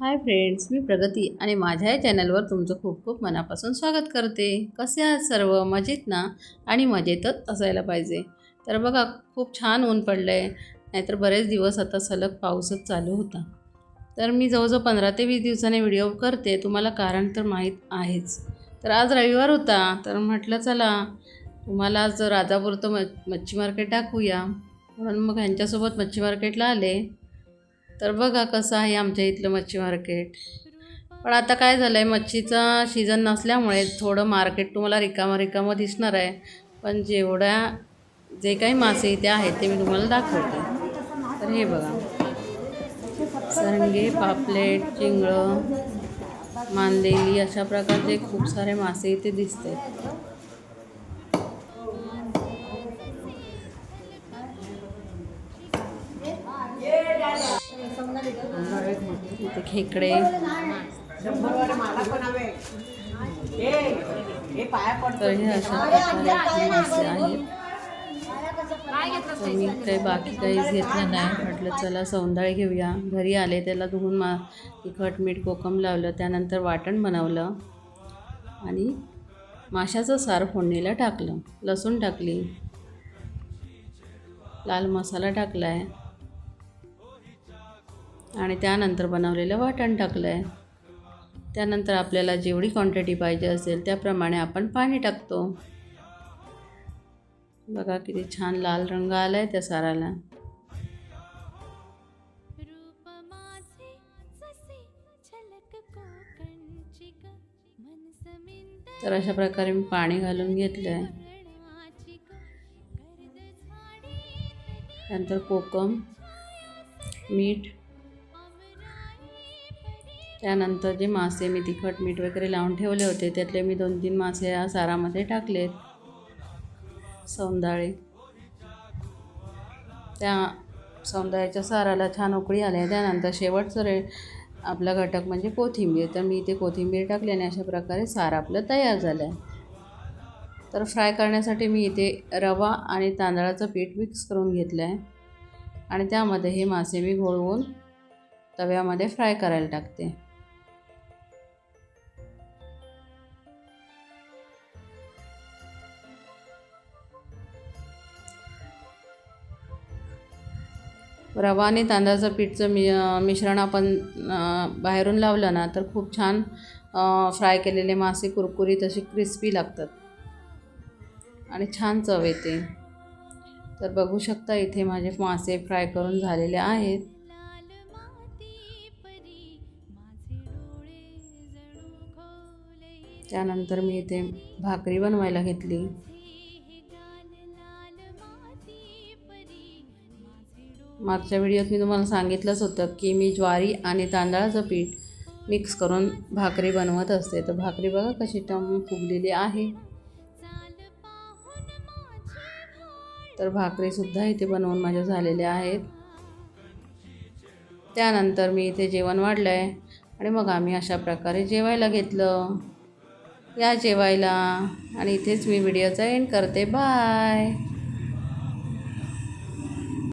Hi friends मी प्रगती आणि माझ्या या चॅनलवर तुमचं खूप खूप मनापासून स्वागत करते. कसे आहात सर्व? मजेत ना? आणि मजेतच असायला पाहिजे. तर बघा खूप छान ऊन पडलं आहे नाहीतर बरेच दिवस आता सलग पाऊसच चालू होता. तर मी जवळजवळ पंधरा ते वीस दिवसाने व्हिडिओ करते. तुम्हाला कारण तर माहीत आहेच. तर आज रविवार होता. तर म्हटलं चला तुम्हाला आज राजापूरचं म मच्छी मार्केट टाकूया. म्हणून मग ह्यांच्यासोबत मच्छी मार्केटला आले. तर बघा कसं आहे आमच्या इथलं मच्छी मार्केट. पण आता काय झालं आहे मच्छीचा सीझन नसल्यामुळे थोडं मार्केट तुम्हाला रिकामं रिकामं दिसणार आहे. पण जेवढ्या जे काही मासे इथे आहेत ते मी तुम्हाला दाखवते. तर हे बघा. सरंगे पापलेट चिंगळं मानलेली अशा प्रकारचे खूप सारे मासे इथे दिसते इथे खेकडे. तर हे अशा प्रकारे मासे आहेत. मी काही बाकी काहीच घेतलं नाही. म्हटलं चला सौंदाळे घेऊया. घरी आले त्याला धुवून मा तिखट मीठ कोकम लावलं. त्यानंतर वाटण बनवलं. आणि माशाचं सार फोडणीला टाकलं. लसूण टाकली. लाल मसाला टाकला आहे आणि त्यानंतर बनवलेलं वाटण टाकलं आहे त्यानंतर आपल्याला जेवढी क्वांटिटी पाहिजे असेल त्याप्रमाणे आपण पाणी टाकतो. बघा किती छान लाल रंग आला आहे त्या साराला. तर अशा प्रकारे मी पाणी घालून घेतलं आहे नंतर कोकम मीठ त्यानंतर जे मासे मी तिखट मीठ वगैरे लावून ठेवले होते त्यातले मी दोन तीन मासे या सारामध्ये टाकलेत सौंदाळे. त्या सौंदाळ्याच्या साराला छान उकळी आल्या. त्यानंतर शेवटचं रे आपला घटक म्हणजे कोथिंबीर. तर मी इथे कोथिंबीर टाकली आणि अशा प्रकारे सार आपलं तयार झालं आहे तर फ्राय करण्यासाठी मी इथे रवा आणि तांदळाचं पीठ मिक्स करून घेतलं आहे आणि त्यामध्ये हे मासे मी घोळवून तव्यामध्ये फ्राय करायला टाकते. रवा आणि तांदळाचं पीठचं मि मिश्रण आपण बाहेरून लावलं ना तर खूप छान फ्राय केलेले मासे कुरकुरीत असे क्रिस्पी लागतात. आणि छान चव येते. तर बघू शकता इथे माझे मासे फ्राय करून झालेले आहेत. त्यानंतर मी इथे भाकरी बनवायला घेतली. मागच्या व्हिडिओत मी तुम्हाला सांगितलंच होतं की मी ज्वारी आणि तांदळाचं पीठ मिक्स करून भाकरी बनवत असते. तर भाकरी बघा कशी टम फुगलेली आहे. तर भाकरीसुद्धा इथे बनवून माझ्या झालेल्या आहेत. त्यानंतर मी इथे जेवण वाढलं आहे आणि मग आम्ही अशा प्रकारे जेवायला घेतलं. या जेवायला आणि इथेच मी व्हिडिओचा एंड करते. बाय